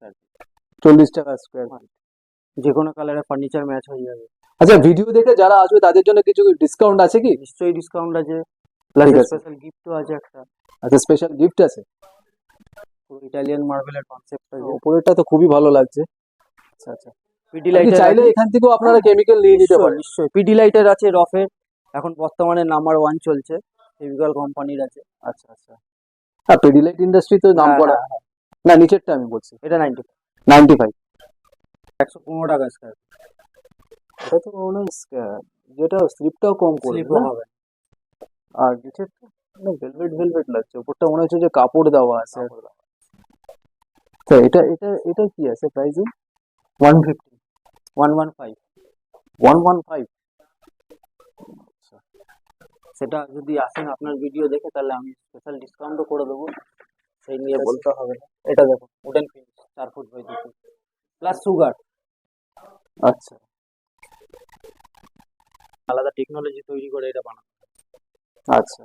Square চল্লিশ টাকা square যে কোনো কালারের ফার্নিচার ম্যাচ হয়ে যাবে। আচ্ছা ভিডিও দেখে যারা আসবে তাদের জন্য কিছু ডিসকাউন্ট আছে কি? নিশ্চয়ই ডিসকাউন্ট আছে। স্পেশাল গিফটও আছে। একটা। আচ্ছা স্পেশাল গিফট আছে? ইটালিয়ান মার্বেলের কনসেপ্ট আছে উপরেরটা তো খুবই ভালো লাগছে। আচ্ছা আচ্ছা। পিডি আপনি চাইলে এখান থেকেও আপনারা কেমিক্যাল নিয়ে নিতে পারেন। নিশ্চয়ই। পিডি লাইটের আছে রফের এখন বর্তমানে নাম্বার ওয়ান চলছে। ফেভিকল কোম্পানির আছে। আচ্ছা আচ্ছা। হ্যাঁ পেডিলাইট ইন্ডাস্ট্রি তো নাম হ্যাঁ, করা। হ্যাঁ, হ্যাঁ। না নিচেরটা আমি বলছি। এটা নাইনটি নাইনটি ফাইভ একশো পনেরো টাকা স্কোয়ার এটা তো মনে হয় যেটা স্লিপটাও কম করবে না? হবে। আর নিচেরটা ভেলভেট ভেলভেট লাগছে। উপরটা মনে হচ্ছে যে কাপড় দেওয়া আছে। তো এটা এটা এটা কি আছে pricing one fifty one one five one one five সেটা যদি আসেন আপনার ভিডিও দেখে তাহলে আমি স্পেশাল ডিসকাউন্টও করে দেবো। সেই নিয়ে বলতে হবে না। এটা দেখুন উডেন ফিনিশ চার ফুট বাই দু ফুট প্লাস সুগার আচ্ছা। আলাদা টেকনোলজি তৈরি করে এটা বানানো। আচ্ছা।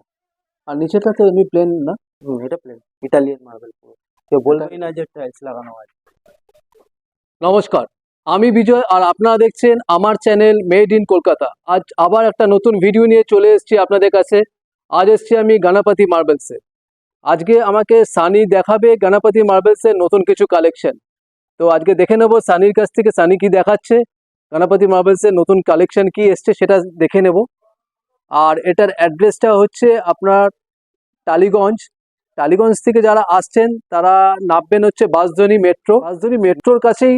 আর নিচেটা তো এমনি প্লেন না? হুম এটা প্লেন ইটালিয়ান মার্বেল পুরো। কেউ বলবেই না। যে টাইলস লাগানো আছে নমস্কার। আমি বিজয় আর আপনারা দেখছেন আমার চ্যানেল মেড ইন কলকাতা আজ আবার একটা নতুন ভিডিও নিয়ে চলে এসেছি আপনাদের কাছে। আজ এসেছি আমি গণপতি মার্বেলসে আজকে আমাকে সানি দেখাবে গণপতি মার্বেলসের নতুন কিছু কালেকশন তো আজকে দেখে নেব সানির কাছ থেকে সানি কি দেখাচ্ছে গণপতি মার্বেলসের নতুন কালেকশন কি এসছে সেটা দেখে নেব। আর এটার অ্যাড্রেসটা হচ্ছে আপনার টালিগঞ্জ। টালিগঞ্জ থেকে যারা আসছেন তারা নামবেন হচ্ছে বাসধনী মেট্রো বাসধনী মেট্রোর কাছেই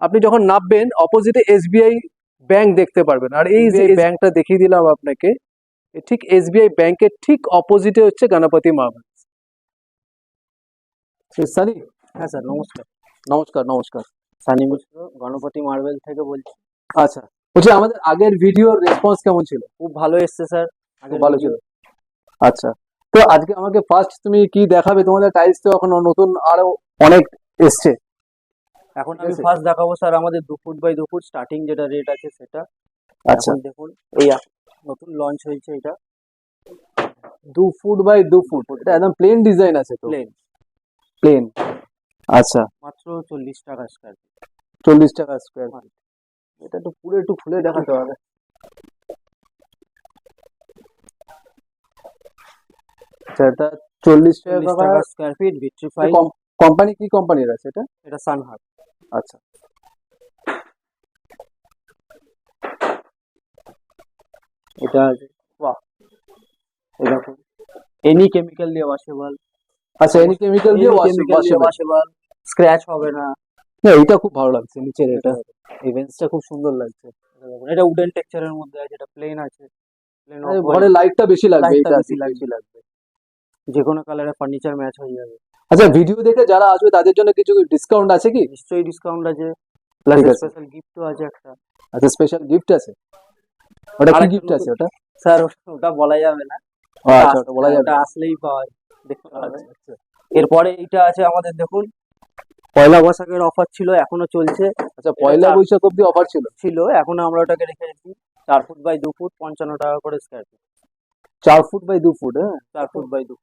আপনি যখন নামবেন অপোজিটে এসবিআই ব্যাংক দেখতে পারবেন। আর এই যে ব্যাংকটা দেখিয়ে দিলাম আপনাকে ঠিক এসবিআই ব্যাংকের ঠিক অপোজিটে হচ্ছে গণপতি মার্বেল। সানি। হ্যাঁ স্যার নমস্কার। নমস্কার নমস্কার। সানি মিশ্র গণপতি মার্বেল থেকে বলছি। আচ্ছা বলছি আমাদের আগের ভিডিওর রেসপন্স কেমন ছিল? খুব ভালো এসছে স্যার খুব ভালো ছিল। আচ্ছা তো আজকে আমাকে ফার্স্ট তুমি কি দেখাবে? তোমাদের টাইলস তো এখন নতুন আরও অনেক এসছে। এখন আমি ফার্স্ট দেখাবো স্যার আমাদের দু ফুট বাই দু ফুট স্টার্টিং যেটা রেট আছে সেটা। আচ্ছা। দেখুন এই নতুন লঞ্চ হয়েছে এটা। দু ফুট বাই দু ফুট এটা একদম প্লেন ডিজাইন আছে তো? প্লেন প্লেন আচ্ছা। মাত্র চল্লিশ টাকা স্কোয়ার চল্লিশ টাকা স্কোয়ার ফিট এটা একটু পুরো একটু খুলে দেখাতে হবে। আচ্ছা এটা চল্লিশ টাকা স্কোয়ার ফিট ভিট্রিফাই কোম্পানি কি কোম্পানির আছে এটা? এটা সানহাট আচ্ছা। এটা আছে বাহ। দেখুন এনি কেমিক্যাল দিয়ে ওয়াশেবল আচ্ছা এনি কেমিক্যাল দিয়ে কেমিক্যাল ওয়াশেবল স্ক্র্যাচ হবে না। না এটা খুব ভালো লাগছে নিচের এটা। বেঞ্চটা খুব সুন্দর লাগছে। এটা উডেন টেক্সচারের মধ্যে আছে এটা প্লেন আছে প্লেন ঘরে লাইটটা বেশি লাগবে এটা। বেশি লাগবে। লাগবে। যে কোনো কালারের ফার্নিচার ম্যাচ হয়ে যাবে। আচ্ছা ভিডিও দেখে যারা আসবে তাদের জন্য কিছু ডিসকাউন্ট আছে কি? নিশ্চয়ই ডিসকাউন্ট আছে। প্লাস স্পেশাল গিফটও আছে একটা। আচ্ছা স্পেশাল গিফট আছে? ওটা কি গিফট আছে ওটা? স্যার ওটা বলা যাবে না। আচ্ছা ওটা বলা যাবে। ওটা আসলেই পাওয়া যায়। দেখতে আচ্ছা, আচ্ছা। এরপরে এইটা আছে আমাদের দেখুন পয়লা বৈশাখের অফার ছিল এখনও চলছে। আচ্ছা পয়লা বৈশাখ অব্দি অফার ছিল? ছিল এখনও আমরা ওটাকে রেখে দিচ্ছি। চার ফুট বাই দু ফুট পঞ্চান্ন টাকা করে স্কোয়ার ফিট চার ফুট বাই দু ফুট হ্যাঁ? চার ফুট বাই দু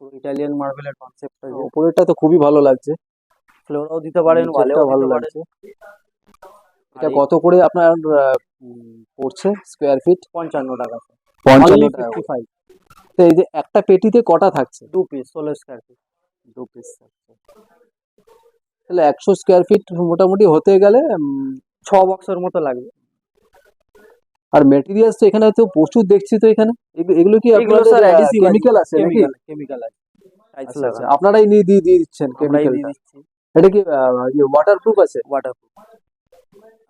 ফুট ইটালিয়ান মার্বেলের কনসেপ্ট উপরেরটা তো খুবই ভালো লাগছে। ফ্লোরাও দিতে পারেন ওয়ালেও ভালো দিতে লাগছে। এটা কত করে আপনার পড়ছে স্কোয়ার ফিট পঞ্চান্ন টাকা। পঞ্চান্ন টাকা তো এই যে একটা পেটিতে কটা থাকছে? দু পিস ষোলো স্কোয়ার ফিট দু পিস থাকছে। তাহলে একশো স্কোয়ার ফিট মোটামুটি হতে গেলে ছ বক্সের মতো লাগবে। আর মেটেরিয়ালস তো এখানে তো প্রচুর দেখছি তো এখানে। এগুলো কি এগুলো স্যার কেমিক্যাল আছে। নাকি? কেমিক্যাল কেমিক্যাল আছে। আচ্ছা, আচ্ছা, লাগানো আপনারাই নিয়ে দিয়ে দিয়ে দিচ্ছেন দিচ্ছি। এটা কি ওয়াটার প্রুফ আছে? ওয়াটারপ্রুফ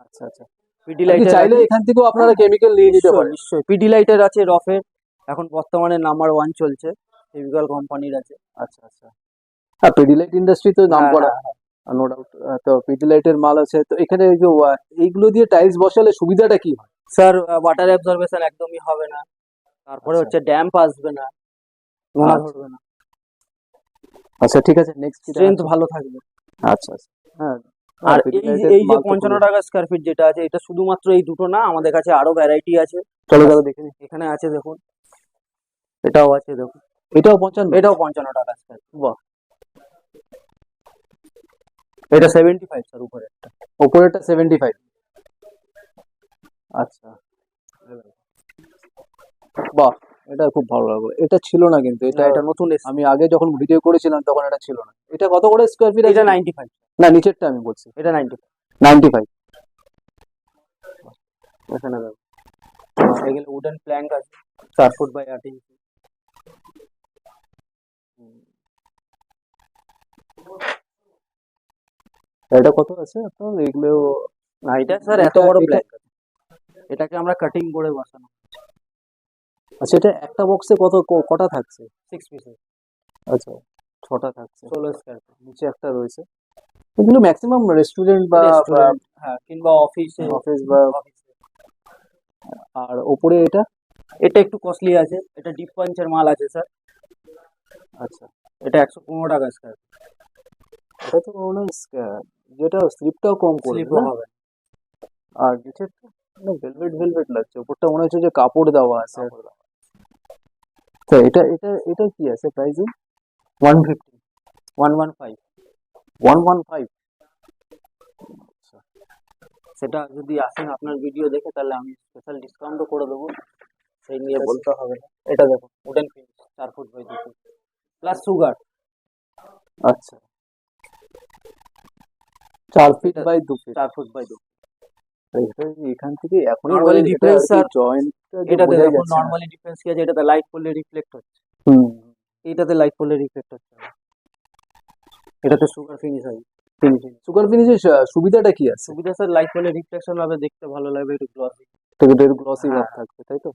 আচ্ছা আচ্ছা। পিডি আপনি চাইলে এখান থেকেও আপনারা কেমিক্যাল নিয়ে নিতে পারেন। নিশ্চয়ই। পিডি লাইটের আছে রফের এখন বর্তমানে নাম্বার ওয়ান চলছে ফেভিকল কোম্পানির আছে। আচ্ছা আচ্ছা। হ্যাঁ পেডিলাইট ইন্ডাস্ট্রি তো নাম হ্যাঁ, করা। হ্যাঁ, নো ডাউট তো পেডিলাইটের মাল আছে। তো এখানে যে এইগুলো দিয়ে টাইলস বসালে সুবিধাটা কি হয়? স্যার ওয়াটার অ্যাবজর্বেশন একদমই হবে না। তারপরে আচ্ছা। হচ্ছে ড্যাম্প আসবে না। নোনা আচ্ছা। ধরবে না। আচ্ছা ঠিক আছে নেক্সট স্ট্রেংথ ভালো থাকবে। আচ্ছা আচ্ছা। হ্যাঁ। আর এই এই যে পঞ্চান্ন টাকা স্কোয়ার ফিট যেটা আছে এটা শুধুমাত্র এই দুটো না? আমাদের কাছে আরও ভ্যারাইটি আছে। চলো চলো দেখে এখানে আছে দেখুন। এটাও আছে দেখুন। এটাও পঞ্চান্ন? এটাও পঞ্চান্ন টাকা স্কোয়ার বাহ। এটা সেভেন্টি ফাইভ স্যার উপরেরটা উপরেরটা সেভেন্টি ফাইভ আচ্ছা। বাহ। এটা খুব ভালো লাগল। এটা ছিল না কিন্তু এটা এটা নতুন আমি আগে যখন ভিডিও করেছিলাম তখন এটা ছিল না। এটা কত করে স্কোয়ার ফিট এটা নাইনটি ফাইভ না নিচেরটা আমি বলছি। এটা নাইনটি নাইনটি ফাইভ এখানে দেখো। এগুলো উডেন প্ল্যাঙ্ক আছে। চার ফুট বাই আট ইঞ্চি এটা কত আছে? আপনার এগুলো না এটা স্যার এত বড় প্ল্যাঙ্ক এটাকে আমরা কাটিং করে বসানো। আচ্ছা এটা একটা বক্সে কত কটা থাকছে? সিক্স পিসেস আচ্ছা ছটা থাকছে। ষোলো স্কোয়ার নিচে একটা রয়েছে। এগুলো ম্যাক্সিমাম রেস্টুরেন্ট বা হ্যাঁ কিংবা অফিসে অফিস বা অফিসে আর ওপরে এটা? এটা একটু কস্টলি আছে। এটা ডিপ পাঞ্চের মাল আছে স্যার আচ্ছা। এটা একশো পনেরো টাকা স্কোয়ার এটা তো মনে হয় যেটা স্লিপটাও কম স্লিপও হবে। আর নিচেরটা ভেলভেট ভেলভেট লাগছে। ওপরটা মনে হচ্ছে যে কাপড় দেওয়া আছে। তো এটা এটা এটা কি আছে pricing one fifty one one five one one five সেটা যদি আসেন আপনার ভিডিও দেখে তাহলে আমি স্পেশাল ডিসকাউন্টও করে দেবো। সেই নিয়ে বলতে হবে। না এটা দেখুন উডেন ফিনিশ চার ফুট বাই দু ফুট প্লাস সুগার আচ্ছা। চার ফিট বাই দু ফিট চার ফুট বাই দু এখান থেকে আর- জয়েন্ট এটাতে দেখুন নর্মালি ডিফারেন্স কি আছে? এটাতে লাইট পড়লে রিফ্লেক্ট হচ্ছে। হুম। এটাতে লাইট পড়লে রিফ্লেক্ট হচ্ছে। এটাতে সুগার ফিনিশ ফিনিশিং সুগার ফিনিশের সুবিধাটা কি আছে? সুবিধা স্যার লাইট পড়লে রিফ্লেকশন হবে দেখতে ভালো লাগবে একটু গ্লসি গ্লসি ভাব হ্যাঁ। থাকবে তাই তো?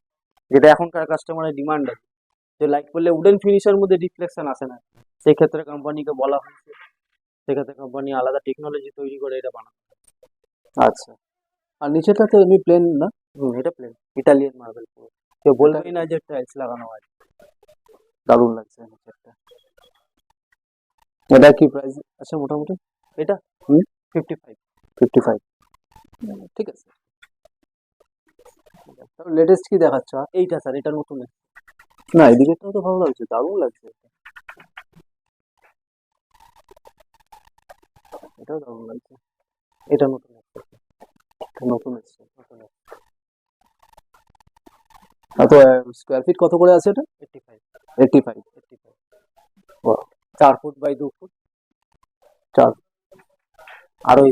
যেটা এখনকার কাস্টমারের ডিমান্ড আছে। যে লাইট পড়লে উডেন ফিনিশের মধ্যে রিফ্লেকশন আসে না। সেই ক্ষেত্রে কোম্পানিকে বলা হয়েছে। সেক্ষেত্রে কোম্পানি আলাদা টেকনোলজি তৈরি করে এটা বানাবে আচ্ছা। আর নিচেটা তো এমনি প্লেন না? হুম এটা প্লেন ইটালিয়ান মার্বেল পুরো কেউ বলবেই না যে টাইলস লাগানো আছে। দারুণ লাগছে নিচেরটা। এটা কি প্রাইস আছে মোটামুটি? এটা? হুম? ফিফটি ফাইভ ফিফটি ফাইভ ঠিক আছে। লেটেস্ট কি দেখাচ্ছ? এইটা স্যার এটা নতুন না এদিকেরটাও তো ভালো লাগছে দারুণ লাগছে। এটাও দারুণ লাগছে। এটা নতুন নতুন এসছে নতুন তো স্কোয়ার ফিট কত করে আছে এটা? Eighty five eighty five eighty five. চার ফুট বাই দু ফুট চার। আরও।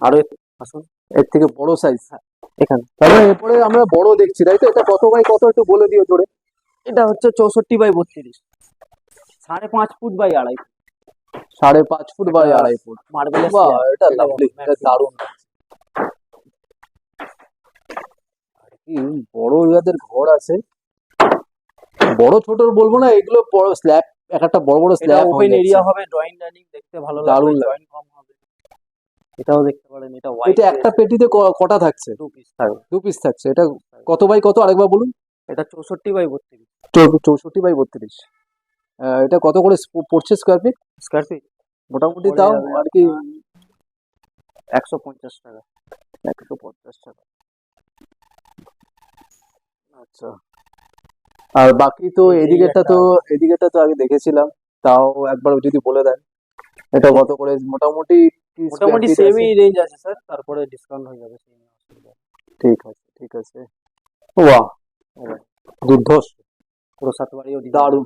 আরও একটু আসুন। এর থেকে বড় সাইজ এখানে। তাহলে এরপরে আমরা বড় দেখছি তাই তো? এটা কত বাই কত একটু বলে দিও জোরে। এটা হচ্ছে চৌষট্টি বাই বত্রিশ। সাড়ে পাঁচ ফুট বাই আড়াই সাড়ে পাঁচ ফুট বাই এটা আড়াই ফুট। মার্বেল এটা লাভলি এটা দারুণ। আর কি বড় যাদের ঘর আছে। বড় ছোট বলব না এগুলো বড় স্ল্যাব এক একটা বড় বড় স্ল্যাব ওপেন এরিয়া হবে ড্রয়িং ডাইনিং দেখতে ভালো লাগবে লাগবে। কম হবে। এটাও দেখতে পারেন এটা হোয়াইট এটা একটা পেটিতে কটা থাকছে? টু পিস থাকবে। দু পিস থাকছে। এটা কত বাই কত আরেকবার বলুন? এটা চৌষট্টি বাই বত্রিশ। চৌষট্টি বাই বত্রিশ। এটা কত করে পড়ছে স্কোয়ার ফিট স্কোয়ার ফিট মোটামুটি তাও আর কি। একশো পঞ্চাশ টাকা। একশো পঞ্চাশ টাকা। আচ্ছা। আর বাকি তো এদিকেরটা তো এদিকেরটা তো আগে দেখেছিলাম তাও একবার যদি বলে দেন। এটা কত করে? মোটামুটি মোটামুটি সেমই রেঞ্জ আছে? স্যার তারপরে ডিসকাউন্ট হয়ে যাবে ঠিক আছে ঠিক আছে। বাহ এবার দুর্ধর্ষ। পুরো সাতবাড়িও দারুণ।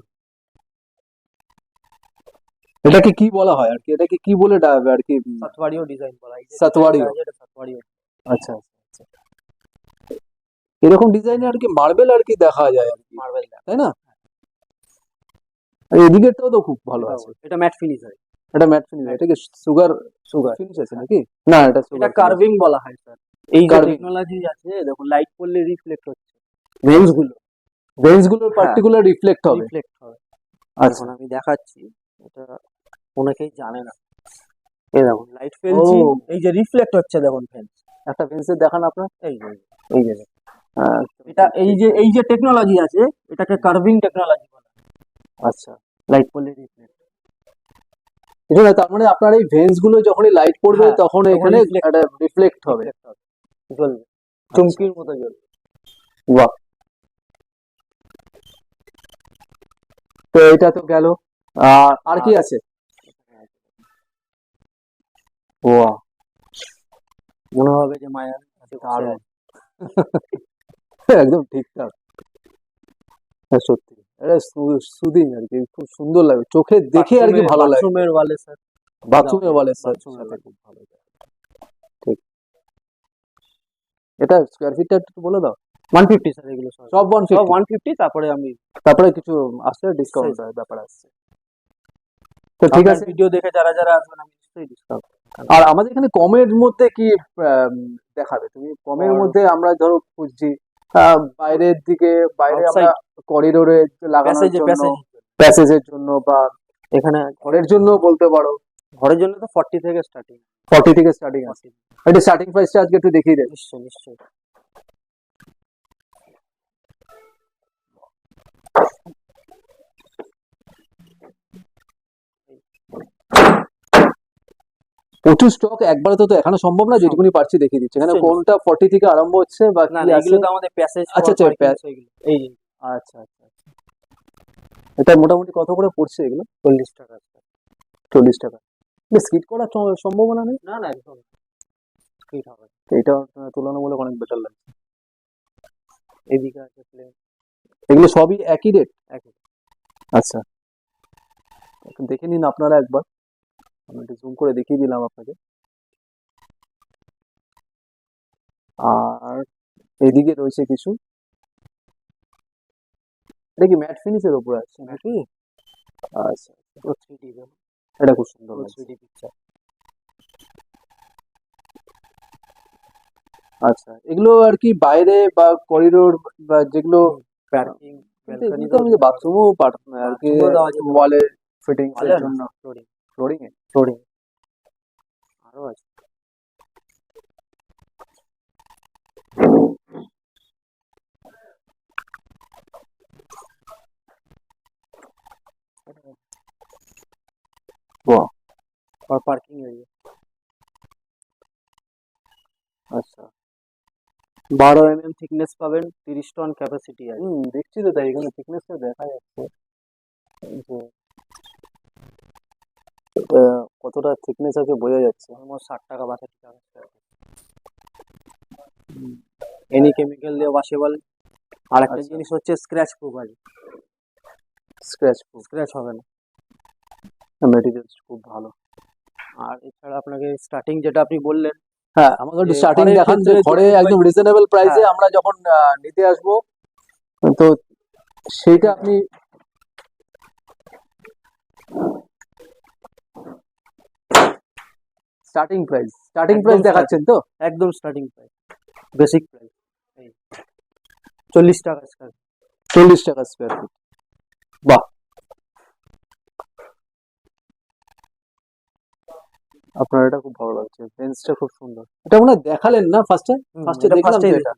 এটাকে কি বলা হয়? আর কি এটাকে কি বলে আর কি? সাতবাড়িও ডিজাইন বলা হয়। আছে, এটা আচ্ছা আচ্ছা আচ্ছা। এরকম ডিজাইনে আর কি মার্বেল আর কি দেখা যায় আর কি মার্বেল তাই না? আর এদিকেরটাও তো খুব ভালো আছে। এটা ম্যাট ফিনিশ হয়। এটা ম্যাট ফিনিশ এটা কি সুগার সুগার ফিনিশ আছে নাকি? না এটা এটা সুগার কার্ভিং বলা হয় স্যার এই যে টেকনোলজি আছে দেখুন লাইট পড়লে রিফ্লেক্ট হচ্ছে। রেঞ্জগুলো। রেঞ্জগুলোর পার্টিকুলার রিফ্লেক্ট হবে। রিফ্লেক্ট হবে। আচ্ছা। আমি দেখাচ্ছি। এটা অনেকেই জানে না। এই দেখুন লাইট ফেলছি এই যে রিফ্লেক্ট হচ্ছে দেখুন ফেন একটা ফেন্সের দেখান আপনার। এই যে এই যে এটা এই যে এই যে টেকনোলজি আছে এটাকে কার্ভিং টেকনোলজি বলা। আচ্ছা লাইট পড়লে রিফ্লেক্ট এটা না, তার মানে আপনার এই ভেন্সগুলো যখনই লাইট পড়বে হ্যাঁ, তখন এখানে একটা রিফ্লেক্ট হবে। জ্বলবে। চুমকির মতো জ্বলবে। বাহ। তো এটা তো গেল। আর আর কি আছে? ওয়া মনে হবে যে মায়া আছে দারুণ। একদম ঠিকঠাক হ্যাঁ সত্যি এটা সুদিং আর কি খুব সুন্দর লাগে চোখে দেখে আর কি ভালো লাগে বাথরুমের ওয়ালে স্যার বাথরুমের ওয়ালে এর খুব ভালো ঠিক এটা স্কোয়ার ফিটটা একটু বলে দাও। ওয়ান ফিফটি স্যার এগুলো সব। ওয়ান সব ওয়ান ফিফটি তারপরে আমি তারপরে কিছু আসছে ডিসকাউন্ট ব্যাপার আসছে। তো ঠিক আছে। ভিডিও দেখে যারা যারা আসবেন আমি নিশ্চয়ই ডিসকাউন্ট আর আমাদের এখানে কমের মধ্যে কি দেখাবে? তুমি কমের মধ্যে আমরা ধরো খুঁজছি বাইরের দিকে বাইরে আমরা করিডোরে লাগানোর জন্য প্যাসেজ প্যাসেজের জন্য বা এখানে ঘরের জন্য বলতে পারো। ঘরের জন্য তো ফর্টি থেকে স্টার্টিং ফর্টি থেকে স্টার্টিং আছে। এটা স্টার্টিং প্রাইসটা আজকে একটু দেখিয়ে দেবে নিশ্চয়ই নিশ্চয়ই। প্রচুর স্টক একবারে তো তো এখানে সম্ভব না যেটুকুনি পারছি দেখিয়ে দিচ্ছি। এখানে কোনটা ফর্টি থেকে আরম্ভ হচ্ছে বা এগুলো তো আমাদের প্যাসেজ আচ্ছা, আচ্ছা, এই আচ্ছা আচ্ছা আচ্ছা। এটা মোটামুটি কত করে পড়ছে এগুলো? চল্লিশ টাকা চল্লিশ টাকা। স্কিট করার সম্ভাবনা নেই। না না একদম। স্ট্রিট হবে। এটা তুলনামূলক অনেক বেটার লাগছে। এদিকে আছে প্লেন এগুলো সবই একই রেট একই। আচ্ছা। দেখে নিন আপনারা একবার। আমি একটু জুম করে দেখিয়ে দিলাম আপনাকে। আর এদিকে রয়েছে কিছু। এটা কি ম্যাট ফিনিশের উপরে আছে নাকি? আচ্ছা থ্রি ডি এটা খুব সুন্দর থ্রি ডি পিকচার আচ্ছা এগুলো আর কি বাইরে বা করিডোর বা যেগুলো বাথরুমও আর কি Bathroom-ও দেওয়া যেতে পারে। ওয়ালে ফিটিংস এর Wall এ জন্য ফ্লোরিং ফ্লোরিং এ ফ্লোরিং আরো আছে Wow. और पार्किंग एरिया আচ্ছা বারো এম এম থিকনেস পাবেন তিরিশ টন ক্যাপাসিটি আছে হুম দেখছি তো তাই এখানে থিকনেসটা দেখা যাচ্ছে যে আহ, কতটা থিকনেস আছে বোঝা যাচ্ছে। অলমোস্ট ষাট টাকা টাকা এনি কেমিক্যাল দিয়ে ওয়াশেবল আর একটা। জিনিস হচ্ছে স্ক্র্যাচ প্রুফ আছে। স্ক্র্যাচ প্রুফ স্ক্র্যাচ হবে না। মেটেরিয়ালস খুব ভালো। আর এছাড়া আপনাকে স্টার্টিং যেটা আপনি বললেন হ্যাঁ আমাকে একটু স্টার্টিং দেখান যে ঘরে একদম রিজনেবল প্রাইসে হ্যাঁ। আমরা যখন নিতে আসব তো সেইটা আপনি স্টার্টিং প্রাইস স্টার্টিং প্রাইস দেখাচ্ছেন তো? একদম স্টার্টিং প্রাইস বেসিক প্রাইস চল্লিশ টাকা স্কোয়ার চল্লিশ টাকা স্কোয়ার ফিট বাহ। আপনার এটা খুব ভালো লাগছে। বেঞ্চটা খুব সুন্দর। এটা মনে দেখালেন না ফার্স্টে ফার্স্টে দেখলাম তো এটা।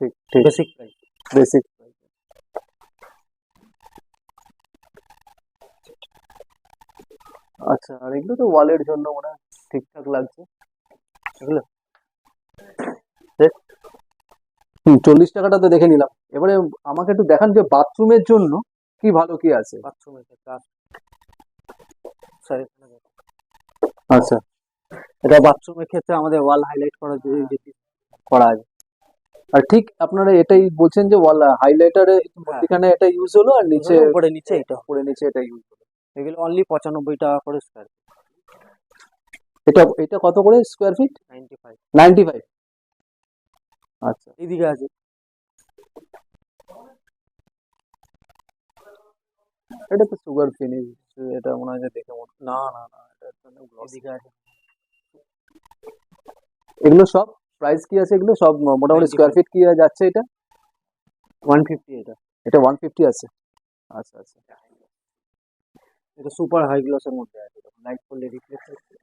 ঠিক ঠিক। বেসিক প্রাইস বেসিক আচ্ছা আর এগুলো তো ওয়ালের জন্য মনে হয় ঠিকঠাক লাগছে। হুম চল্লিশ টাকাটা তো দেখে নিলাম। এবারে আমাকে একটু দেখান যে বাথরুমের জন্য কি ভালো কি আছে। বাথরুমের স্যার আচ্ছা। এটা বাথরুমের ক্ষেত্রে আমাদের ওয়াল হাইলাইট করার জন্য যেটি করা আছে। আর ঠিক আপনারা এটাই বলছেন যে ওয়াল হাইলাইটারে মধ্যখানে এটা ইউজ হলো আর নিচে উপরে নিচে এটা। উপরে নিচে এটা ইউজ হলো। এগুলো অনলি পঁচানব্বই টাকা করে স্কোয়ার এটা এটা কত করে square feet ninety five ninety five আচ্ছা। এইদিকে আছে। এটা তো সুগার ফিনিশ এটা মনে হয় যে দেখে মনে না না না এটা আছে। এগুলো সব প্রাইস কি আছে এগুলো? সব মোটামুটি স্কোয়ার ফিট কি যাচ্ছে এটা? ওয়ান ফিফটি এটা। এটা ওয়ান ফিফটি আছে। আচ্ছা আচ্ছা। এটা সুপার হাই গ্লাসের মধ্যে আছে। লাইট করলে রিফ্লেক্ট হচ্ছে।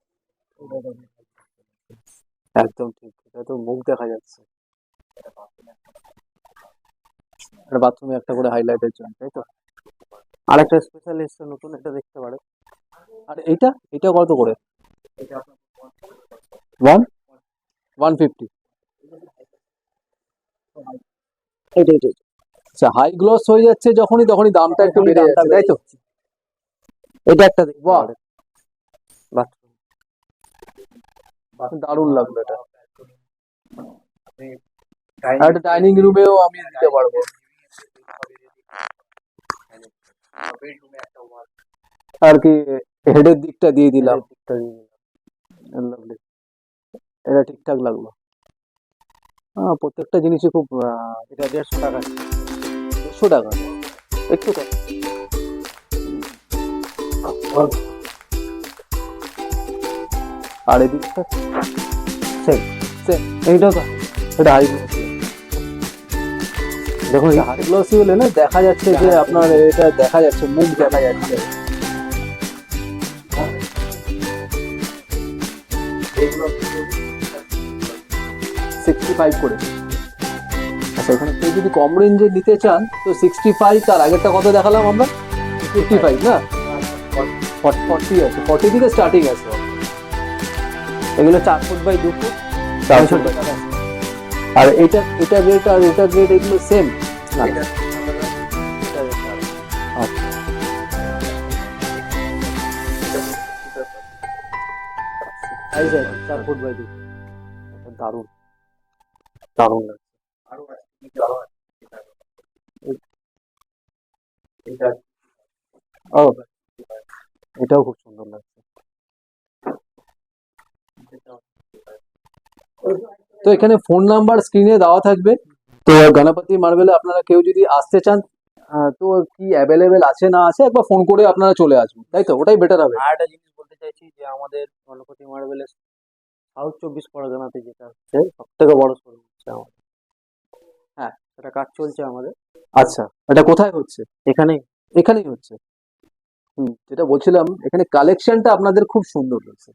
একদম ঠিক এটা তো মুখ দেখা যাচ্ছে। বাথরুমে একটা করে হাইলাইটের জন্য তাই তো? আর একটা স্পেশাল এসছে নতুন এটা দেখতে পারে আর এটা? এটা কত করে? ওয়ান ওয়ান ফিফটি আচ্ছা হাই গ্লস হয়ে যাচ্ছে যখনই তখনই দামটা একটু বেড়ে যাচ্ছে তাই তো? এটা একটা দেখতে বাহ। পারে বাথরুম দারুণ লাগল এটা। একটা ডাইনিং রুমেও আমি দিতে পারব। আর কি হেডের দিকটা দিয়ে দিলাম। এটা ঠিকঠাক লাগল। হ্যাঁ প্রত্যেকটা জিনিসই খুব এটা দেড়শো টাকা। দেড়শো টাকা? একটু আর এদিকটা? সেম সেম এইটা তো এটা হাই দেখুন হাই গ্লসি হলে না? দেখা যাচ্ছে যে আপনার এটা দেখা যাচ্ছে মুখ দেখা যাচ্ছে। সিক্সটি ফাইভ করে। আচ্ছা এখানে কেউ যদি কম রেঞ্জে নিতে চান তো সিক্সটি ফাইভ তার আগেরটা কত দেখালাম আমরা? ফিফটি ফাইভ না ফর্টি আছে ফর্টি থেকে স্টার্টিং আছে। এগুলো চার ফুট বাই দু ফুট চারশো টাকা আর এটা এটা রেট আর এটা রেট এগুলো সেম না। আচ্ছা। চার ফুট বাই দু দারুণ। লাগছে। ও এটাও খুব সুন্দর লাগছে। তো এখানে ফোন নাম্বার স্ক্রিনে দেওয়া থাকবে। তো গণপতি মার্বেলে আপনারা কেউ যদি আসতে চান তো কি অ্যাভেলেবেল আছে না আছে একবার ফোন করে আপনারা চলে আসবেন তাই তো? ওটাই বেটার হবে। আর একটা জিনিস বলতে চাইছি যে আমাদের গণপতি মার্বেলের সাউথ চব্বিশ পরগনাতে যেটা হচ্ছে সব থেকে বড় শোরুম হচ্ছে আমাদের। হ্যাঁ সেটা কাজ চলছে আমাদের। আচ্ছা এটা কোথায় হচ্ছে? এখানেই এখানেই হচ্ছে। হুম যেটা বলছিলাম এখানে কালেকশনটা আপনাদের খুব সুন্দর রয়েছে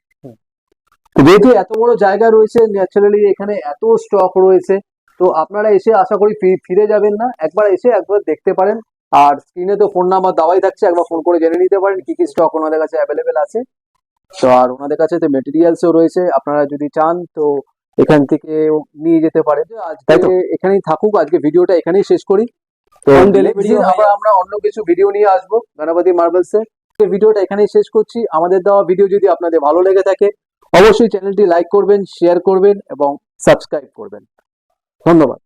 যেহেতু এত বড় জায়গা রয়েছে ন্যাচারালি এখানে এত স্টক রয়েছে। তো আপনারা এসে আশা করি ফিরে যাবেন না। একবার এসে একবার দেখতে পারেন। আর স্ক্রিনে তো ফোন নাম্বার দেওয়াই থাকছে একবার ফোন করে জেনে নিতে পারেন কি কি স্টক ওনাদের কাছে অ্যাভেলেবেল আছে। তো আর ওনাদের কাছে তো মেটেরিয়ালসও রয়েছে। আপনারা যদি চান তো এখান থেকে নিয়ে যেতে পারেন। আজকে এখানেই থাকুক। আজকে ভিডিওটা এখানেই শেষ করি। তো আবার আমরা অন্য কিছু ভিডিও নিয়ে আসব গণপতি মার্বেলস এর ভিডিওটা এখানেই শেষ করছি। আমাদের দেওয়া ভিডিও যদি আপনাদের ভালো লেগে থাকে অবশ্যই চ্যানেলটি লাইক করবেন শেয়ার করবেন এবং সাবস্ক্রাইব করবেন। ধন্যবাদ।